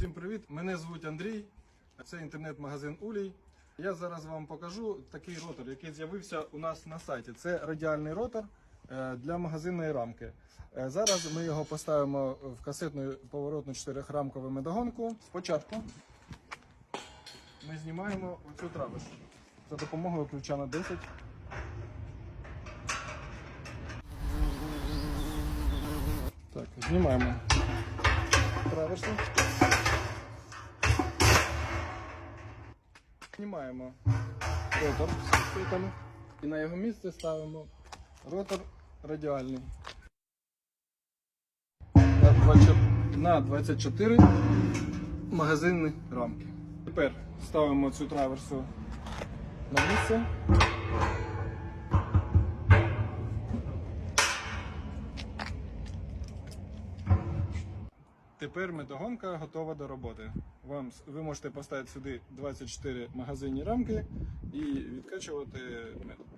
Всім привіт! Мене звуть Андрій. Це інтернет-магазин Улій. Я зараз вам покажу такий ротор, який з'явився у нас на сайті. Це радіальний ротор е, для магазинної рамки. Е, Зараз ми його поставимо в касетну поворотну чотирьохрамкову медогонку. Спочатку ми знімаємо оцю травиш за допомогою ключа на 10. Так, знімаємо траверсу. Знімаємо ротор з крутами і на його місце ставимо ротор радіальний на 24 магазинні рамки. Тепер ставимо цю траверсу на місце. Тепер медогонка готова до роботи. Вам ви можете поставити сюди 24 магазинні рамки і відкачувати мед.